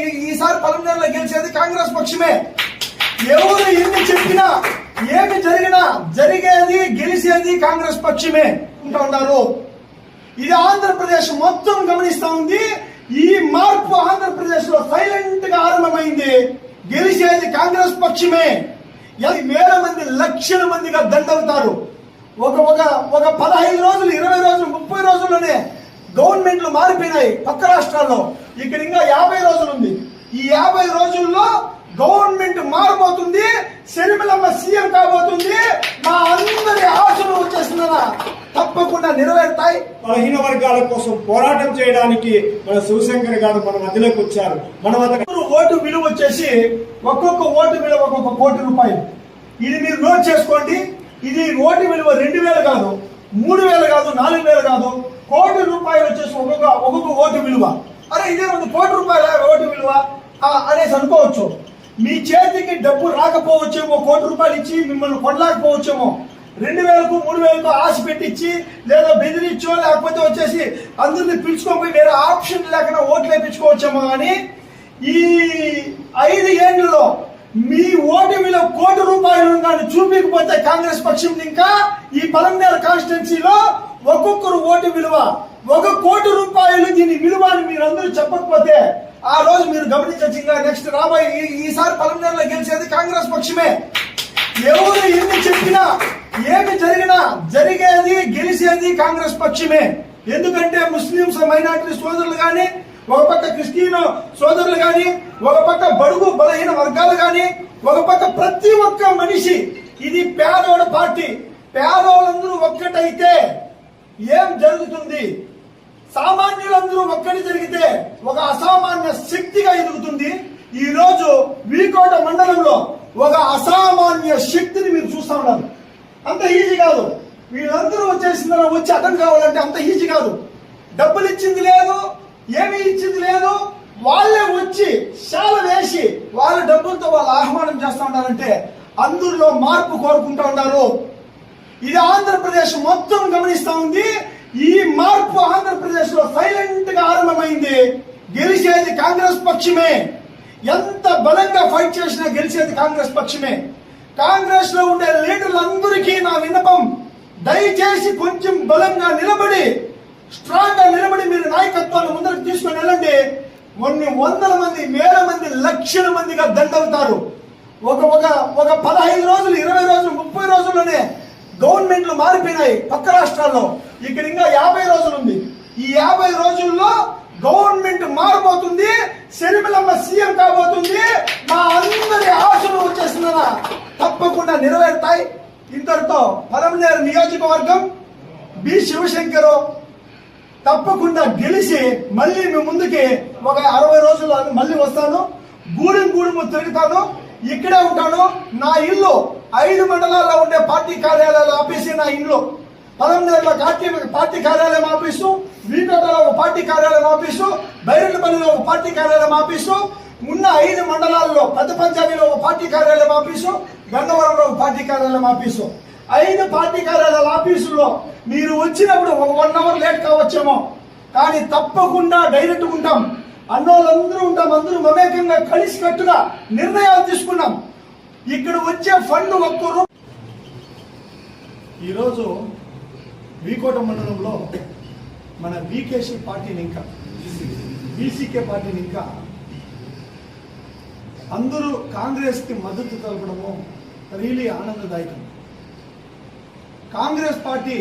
ఈ- ఈసారి పలమనేరులో గెలిచేది కాంగ్రెస్ పక్షమే. ఎవరు ఎన్ని చెప్పినా ఏమి జరిగినా జరిగేది గెలిచేది కాంగ్రెస్ పక్షమే అంటూ ఉన్నారు. ఇది ఆంధ్రప్రదేశ్ మొత్తం గమనిస్తా ఉంది. ఈ మార్పు ఆంధ్రప్రదేశ్లో సైలెంట్గా ఆరంభమైంది. గెలిచేది కాంగ్రెస్ పక్షమే. వేల మంది లక్షల మందిగా దండవుతారు. ఒక ఒక ఒక పదహైదు రోజులు ఇరవై రోజులు ముప్పై రోజుల్లోనే గవర్నమెంట్లు మారిపోయినాయి పక్క రాష్ట్రాల్లో. ఇక్కడ ఇంకా యాభై రోజులు ఉంది ఈ యాభై రోజుల్లో గవర్నమెంట్ మారబోతుంది శర్మిలమ్మ సీఎం కాబోతుంది మా అందరి ఆశలు వచ్చేసిందన తప్పకుండా నెరవేరుతాయి. బలహీన వర్గాల కోసం పోరాటం చేయడానికి మన శివశంకర్ గారు మన మధ్యలోకి వచ్చారు. మన వద్ద ఓటు విలువ వచ్చేసి ఒక్కొక్క ఓటు విలువ ఒక్కొక్క కోటి రూపాయలు. ఇది మీరు నోట్ చేసుకోండి ఇది ఓటు విలువ రెండు వేలు కాదు మూడు వేలు కాదు నాలుగు వేలు కాదు కోటి రూపాయలు వచ్చేసి ఒక్కొక్క ఒక్కొక్క ఓటు విలువ. అరే ఇదే ఉంది కోటి రూపాయల ఓటు విలువ? అనేసి అనుకోవచ్చు. మీ చేతికి డబ్బు రాకపోవచ్చేమో కోటి రూపాయలు ఇచ్చి మిమ్మల్ని కొనలేకపోవచ్చేమో రెండు వేలకు మూడు వేలకు ఆశ పెట్టించి లేదా బెదిరించో లేకపోతే వచ్చేసి అందరిని పిలుచుకోపోయి వేరే ఆప్షన్ లేకుండా ఓట్లు వేయించుకోవచ్చేమో కానీ ఈ ఐదు ఏళ్ళలో మీ ఓటు విలువ కోటి రూపాయలు కానీ చూపించకపోతే కాంగ్రెస్ పక్షం ఇంకా ఈ పలంనేర కాన్స్టిట్యున్సీలో ఒక్కొక్కరు ఓటు విలువ ఒక కోటి రూపాయలు దీని విలువ అని మీరు అందరూ చెప్పకపోతే ఆ రోజు మీరు గమనించచ్చు ఇంకా నెక్స్ట్ రాబోయే ఈసారి పలమనేరులో గెలిచేది కాంగ్రెస్ పక్షమే. ఎవరు ఎన్ని చెప్పినా ఏమి జరిగినా జరిగేది గెలిచేది కాంగ్రెస్ పక్షమే. ఎందుకంటే ముస్లింస్ మైనార్టీ సోదరులు కానీ ఒక పక్క క్రిస్టియన్ సోదరులు కానీ ఒక పక్క బడుగు బలహీన వర్గాలు కానీ ఒక పక్క ప్రతి ఒక్క మనిషి ఇది పేదోడ పార్టీ. పేదోళ్ళందరూ ఒక్కటైతే ఏం జరుగుతుంది? సామాన్యులందరూ ఒక్కటి జరిగితే ఒక అసామాన్య శక్తిగా ఎదుగుతుంది. ఈ రోజు వీకోట మండలంలో ఒక అసామాన్య శక్తిని మీరు చూస్తా ఉన్నారు. అంత ఈజీ కాదు. వీళ్ళందరూ వచ్చేసిన వచ్చి అటెండ్ కావాలంటే అంత ఈజీ కాదు. డబ్బులు ఇచ్చింది లేదు ఏమీ ఇచ్చింది లేదు. వాళ్ళే వచ్చి శాల వేసి వాళ్ళ డబ్బులతో వాళ్ళు ఆహ్వానం చేస్తూ ఉన్నారంటే అందరిలో మార్పు కోరుకుంటూ ఉన్నారు. ఇది ఆంధ్రప్రదేశ్ మొత్తం గమనిస్తూ ఉంది. ఈ మార్పు ఆంధ్రప్రదేశ్లో సైలెంట్ అర్థమైంది? గెలిచేది కాంగ్రెస్ పక్షమే. ఎంత బలంగా ఫైట్ చేసినా గెలిచేది కాంగ్రెస్ పక్షమే. కాంగ్రెస్లో ఉండే లీడర్లందరికీ నా విన్నపం దయచేసి కొంచెం బలంగా నిలబడి స్ట్రాంగ్గా నిలబడి మీరు నాయకత్వాన్ని ముందరకు తీసుకొని వెళ్ళండి. కొన్ని వందల మంది వేల మంది లక్షల మందిగా దండవుతారు. ఒక ఒక ఒక పదహైదు రోజులు ఇరవై రోజులు ముప్పై రోజుల్లోనే గవర్నమెంట్లు మారిపోయినాయి పక్క రాష్ట్రాల్లో. ఇక్కడ ఇంకా యాభై రోజులు ఉంది. ఈ యాభై రోజుల్లో గవర్నమెంట్ మారబోతుంది శర్మిలమ్మ సీఎం కాబోతుంది మా అందరి ఆశలు వచ్చేసిందన తప్పకుండా నెరవేరుతాయి. ఇంతటితో పలమనేరు నియోజకవర్గం బి శివశంకరు తప్పకుండా గెలిచి మళ్ళీ మీ ముందుకి ఒక అరవై రోజులు మళ్ళీ వస్తాను. గూడెం గూడెము తిరుగుతాను. ఇక్కడే ఉంటాను. నా ఇల్లు ఐదు మండలాల్లో ఉండే పార్టీ కార్యాలయాలు ఆపేసి నా ఇల్లు. పదమూడులో పార్టీ పార్టీ కార్యాలయం ఆఫీసు వీకోటలో ఒక పార్టీ కార్యాలయం ఆఫీసు బైరెడ్లపల్లిలో ఒక పార్టీ కార్యాలయం ఆఫీసు ఉన్న ఐదు మండలాల్లో పెద్ద పంచాయతీలో ఒక పార్టీ కార్యాలయం ఆఫీసు గన్నవరంలో ఒక పార్టీ కార్యాలయం ఆఫీసు. ఐదు పార్టీ కార్యాలయాల ఆఫీసుల్లో మీరు వచ్చినప్పుడు ఒక వన్ అవర్ లేట్ కావచ్చేమో. కానీ తప్పకుండా డైరెక్ట్ ఉంటాం. అన్నోళ్ళందరూ ఉంటాం. అందరూ మమేకంగా కలిసికట్టుగా నిర్ణయాలు తీసుకున్నాం. ఇక్కడ వచ్చే ఫండ్ ఒక్కరు ఈరోజు వీకోట మండలంలో మన వికేసి పార్టీని ఇంకా. బీసీకే పార్టీని ఇంకా. అందరూ కాంగ్రెస్కి మద్దతు తెలపడము రియలీ ఆనందదాయకం. కాంగ్రెస్ పార్టీ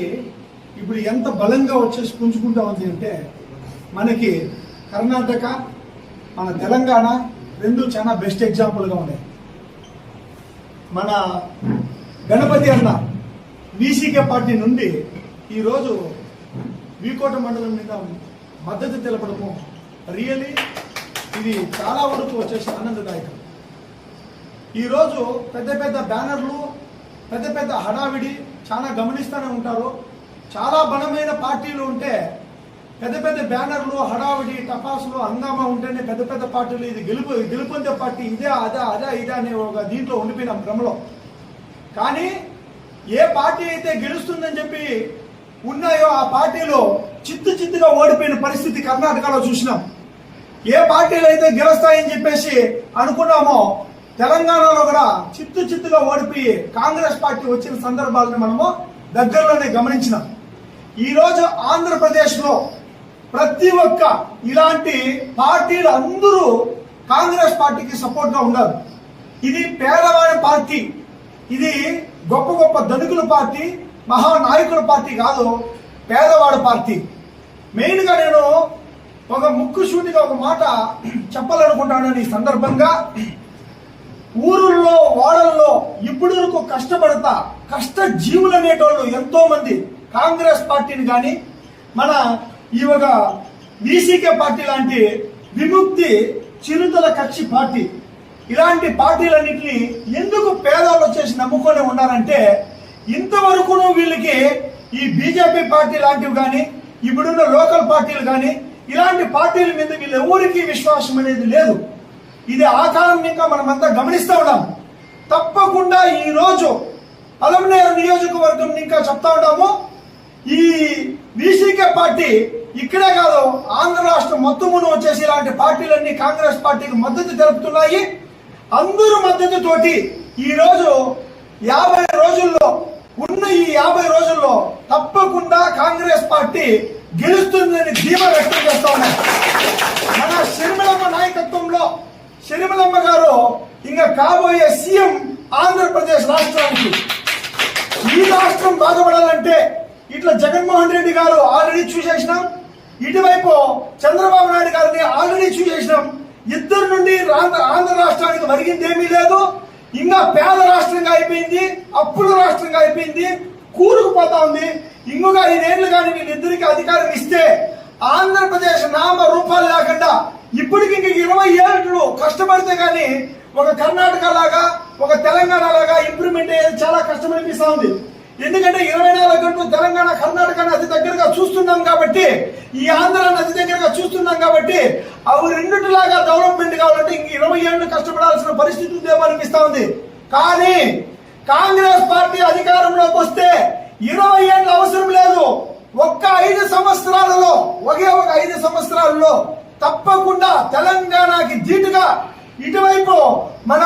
ఇప్పుడు ఎంత బలంగా వచ్చేసి పుంజుకుంటా ఉంది అంటే మనకి కర్ణాటక మన తెలంగాణ రెండు చాలా బెస్ట్ ఎగ్జాంపుల్గా ఉన్నాయి. మన గణపతి అన్న బీసీకే పార్టీ నుండి ఈరోజు వీకోట మండలం మీద మద్దతు తెలపడము. రియలీ ఇది చాలా వరకు వచ్చేసి ఆనందదాయకం. ఈరోజు పెద్ద పెద్ద బ్యానర్లు పెద్ద పెద్ద హడావిడి చాలా గమనిస్తూనే ఉంటారు. చాలా బలమైన పార్టీలు ఉంటే పెద్ద పెద్ద బ్యానర్లు హడావిడి టపాసులు హంగామా ఉంటేనే పెద్ద పెద్ద పార్టీలు ఇది గెలుపు గెలుపొందే పార్టీ ఇదే అదా అదా ఇదే అనే ఒక దీంట్లో ఉండిపోయినాం భ్రమలో. కానీ ఏ పార్టీ అయితే గెలుస్తుందని చెప్పి ఉన్నాయో ఆ పార్టీలో చిత్తు చిత్తుగా ఓడిపోయిన పరిస్థితి కర్ణాటకలో చూసినాం. ఏ పార్టీలు అయితే గెలుస్తాయని చెప్పేసి అనుకున్నామో తెలంగాణలో కూడా చిత్తు చిత్తుగా ఓడిపోయి కాంగ్రెస్ పార్టీ వచ్చిన సందర్భాలను మనము దగ్గరలోనే గమనించినాం. ఈ రోజు ప్రతి ఒక్క ఇలాంటి పార్టీలు అందరూ కాంగ్రెస్ పార్టీకి సపోర్ట్గా ఉన్నారు ఇది పేదవాడి పార్టీ. ఇది గొప్ప గొప్ప ధనుకుల పార్టీ. మహానాయకుల పార్టీ కాదు పేదవాడు పార్టీ. మెయిన్గా నేను ఒక ముక్కు సూటిగా ఒక మాట చెప్పాలనుకుంటాను ఈ సందర్భంగా ఊరుల్లో వాడల్లో ఇప్పుడు వరకు కష్టపడతా కష్ట జీవులు అనేటోళ్ళు ఎంతో మంది కాంగ్రెస్ పార్టీని కానీ మన ఈ ఒక బీసీకే పార్టీ లాంటి విముక్తి చిరుతల కక్షి పార్టీ. ఇలాంటి పార్టీలన్నింటినీ ఎందుకు పేదవాళ్ళు వచ్చేసి నమ్ముకొని ఉన్నారంటే ఇంతవరకు వీళ్ళకి ఈ బీజేపీ పార్టీ లాంటివి కానీ ఇప్పుడున్న లోకల్ పార్టీలు కానీ ఇలాంటి పార్టీల మీద వీళ్ళెవరికి విశ్వాసం అనేది లేదు. ఇది ఆ కాలం ఇంకా మనమంతా గమనిస్తూ ఉన్నాం. తప్పకుండా ఈ రోజు అలంనేరు నియోజకవర్గం ఇంకా చెప్తా ఉన్నాము. ఈ బీసీకే పార్టీ ఇక్కడే కాదు ఆంధ్ర రాష్ట్రం మొత్తమును వచ్చేసి ఇలాంటి పార్టీలన్నీ కాంగ్రెస్ పార్టీకి మద్దతు తెలుపుతున్నాయి. అందరూ మద్దతుతోటి ఈరోజు యాభై రోజుల్లో ఉన్న ఈ యాభై రోజుల్లో తప్పకుండా కాంగ్రెస్ పార్టీ గెలుస్తుందని ధీమా వ్యక్తం చేస్తా ఉన్నాయి మన షర్మిలమ్మ నాయకత్వంలో షర్మిలమ్మ గారు ఇంకా కాబోయే సీఎం ఆంధ్రప్రదేశ్ రాష్ట్రానికి. ఈ రాష్ట్రం బాధపడాలంటే ఇట్లా జగన్మోహన్ రెడ్డి గారు ఆల్రెడీ చూసేసినాం. ఇటువైపు చంద్రబాబు నాయుడు గారిని ఆల్రెడీ చూసేసినాం. ఇద్దరు నుండి ఆంధ్ర ఆంధ్ర రాష్ట్రానికి మరిగిందేమీ లేదు. ఇంకా పేద రాష్ట్రంగా అయిపోయింది అప్పుల రాష్ట్రంగా అయిపోయింది కూరుకుపోతా ఉంది. ఇంకొక ఐదేళ్ళు కానీ వీళ్ళిద్దరికి అధికారం ఇస్తే ఆంధ్రప్రదేశ్ నామ రూపాలు లేకుండా ఇప్పటికి ఇంక ఇరవై ఏళ్ళు కష్టపడితే కానీ ఒక కర్ణాటక లాగా ఒక తెలంగాణ లాగా ఇంప్రూవ్మెంట్ అయ్యేది చాలా కష్టం అనిపిస్తా ఉంది. ఎందుకంటే ఇరవై నాలుగు గంటలు తెలంగాణ కర్ణాటక నది దగ్గరగా చూస్తున్నాం కాబట్టి ఈ ఆంధ్ర అతి దగ్గరగా చూస్తున్నాం కాబట్టి అవి రెండిటిలాగా డెవలప్మెంట్ కావాలంటే ఇంక ఇరవై ఏళ్ళు కష్టపడాల్సిన పరిస్థితి ఉందేమో అనిపిస్తా ఉంది. కానీ కాంగ్రెస్ పార్టీ అధికారంలోకి వస్తే ఇరవై ఏళ్ళు అవసరం లేదు. ఒక్క ఐదు సంవత్సరాలలో ఒకే ఒక ఐదు సంవత్సరాలలో తప్పకుండా తెలంగాణకి ధీటుగా ఇటువైపు మన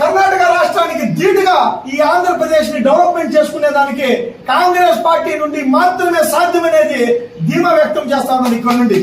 కర్ణాటక రాష్ట్రానికి ధీటుగా ఈ ఆంధ్రప్రదేశ్ని డెవలప్మెంట్ చేసుకునే దానికి కాంగ్రెస్ పార్టీ నుండి మాత్రమే సాధ్యమనేది ధీమా వ్యక్తం చేస్తామని ఇక్కడ నుండి.